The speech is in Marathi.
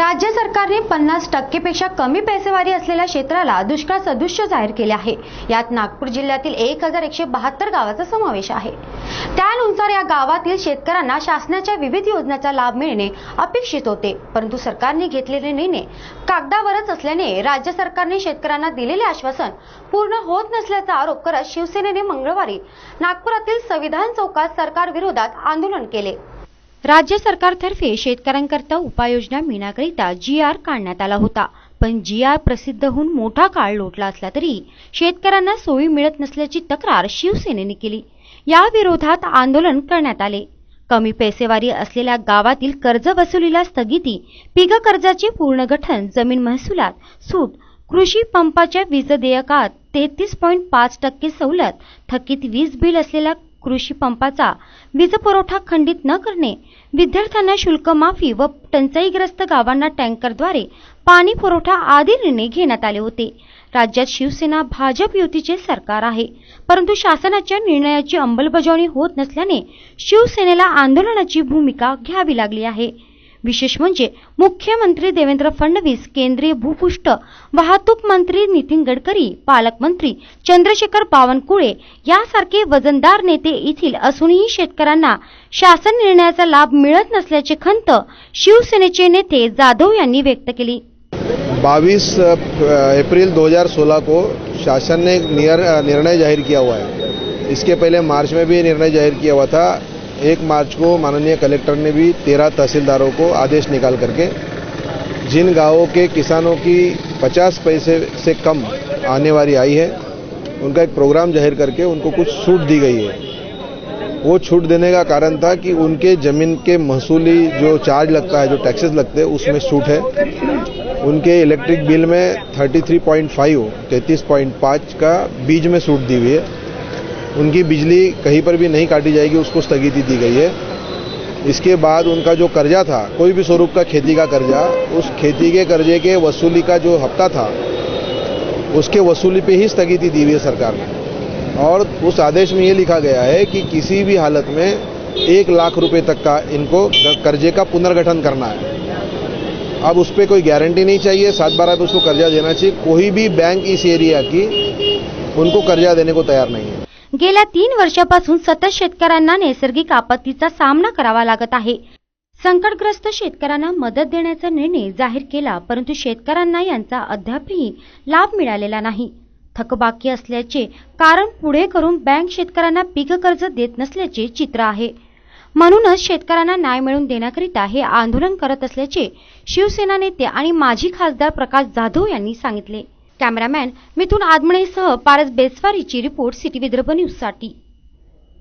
राज्य सरकारने पन्नास टक्केपेक्षा कमी पैसेवारी असलेल्या क्षेत्राला दुष्काळ सदृश्य जाहीर केले आहे. यात नागपूर जिल्ह्यातील एक हजार एकशे बहात्तर गावाचा समावेश आहे. त्यानुसार या गावातील शेतकऱ्यांना शासनाच्या विविध योजनांचा लाभ मिळणे अपेक्षित होते. परंतु सरकारने घेतलेले निर्णय कागदावरच असल्याने राज्य सरकारने शेतकऱ्यांना दिलेले आश्वासन पूर्ण होत नसल्याचा आरोप करत शिवसेनेने मंगळवारी नागपुरातील संविधान चौकात सरकारविरोधात आंदोलन केले. राज्य सरकारतर्फे शेतकऱ्यांकरता उपाययोजना मिळण्याकरिता जी आर काढण्यात आला होता. पण जी आर प्रसिद्ध होऊन मोठा काळ लोटला असला तरी शेतकऱ्यांना सोयी मिळत नसल्याची तक्रार शिवसेनेने केली. या विरोधात आंदोलन करण्यात आले. कमी पैसेवारी असलेल्या गावातील कर्ज वसुलीला स्थगिती पीक कर्जाचे पुनर्गठन जमीन महसुलात सूट कृषी पंपाच्या वीज देयकात तेहतीस पॉईंट पाच टक्के सवलत थकीत वीज बिल असलेल्या कृषी पंपाचा वीजपुरवठा खंडित न करणे विद्यार्थ्यांना शुल्क माफी व टंचाईग्रस्त गावांना टँकरद्वारे पाणी पुरवठा आदी निर्णय घेण्यात आले होते. राज्यात शिवसेना भाजप युतीचे सरकार आहे परंतु शासनाच्या निर्णयाची अंमलबजावणी होत नसल्याने शिवसेनेला आंदोलनाची भूमिका घ्यावी लागली आहे. विशेष म्हणजे मुख्यमंत्री देवेंद्र फडणवीस केंद्रीय भूपृष्ठ वाहतूक मंत्री नितीन गडकरी पालकमंत्री चंद्रशेखर बावनकुळे यासारखे वजनदार नेते येथील असूनही शेतकऱ्यांना शासन निर्णयाचा लाभ मिळत नसल्याची खंत शिवसेनेचे नेते जाधव यांनी व्यक्त केली. 22 अप्रैल 2016 को शासन ने एक निर्णय जाहिर किया हुआ है। इसके पहले मार्च में भी निर्णय जाहिर किया हुआ था। एक मार्च को माननीय कलेक्टर ने भी तेरह तहसीलदारों को आदेश निकाल करके जिन गाँवों के किसानों की 50 पैसे से कम आने वाली आई है, उनका एक प्रोग्राम ज़ाहिर करके उनको कुछ छूट दी गई है। वो छूट देने का कारण था कि उनके ज़मीन के महसूली जो चार्ज लगता है, जो टैक्सेस लगते हैं, उसमें छूट है। उनके इलेक्ट्रिक बिल में 33.5 33.5 का बीज में छूट दी हुई है। उनकी बिजली कहीं पर भी नहीं काटी जाएगी, उसको स्थगिति दी गई है। इसके बाद उनका जो कर्जा था, कोई भी स्वरूप का खेती का कर्जा, उस खेती के कर्जे के वसूली का जो हफ़्ता था, उसके वसूली पे ही स्थगिति दी हुई है सरकार ने। और उस आदेश में ये लिखा गया है कि किसी भी हालत में एक लाख रुपए तक का इनको कर्जे का पुनर्गठन करना है। अब उस पर कोई गारंटी नहीं चाहिए, सात बारह पे उसको कर्जा देना चाहिए। कोई भी बैंक इस एरिया की उनको कर्जा देने को तैयार नहीं है। गेल्या तीन वर्षापासून सतत शेतकऱ्यांना नैसर्गिक आपत्तीचा सामना करावा लागत आहे. संकटग्रस्त शेतकऱ्यांना मदत देण्याचा निर्णय जाहीर केला परंतु शेतकऱ्यांना यांचा अद्यापही लाभ मिळालेला नाही. थकबाकी असल्याचे कारण पुढे करून बँक शेतकऱ्यांना पीक कर्ज देत नसल्याचे चित्र आहे. म्हणूनच शेतकऱ्यांना न्याय मिळवून देण्याकरिता हे आंदोलन करत असल्याचे शिवसेना नेते आणि माजी खासदार प्रकाश जाधव यांनी सांगितले. कॅमेरामॅन मिथुन आदमणेसह पारस बेसवारीची रिपोर्ट सिटी विदर्भ न्यूजसाठी.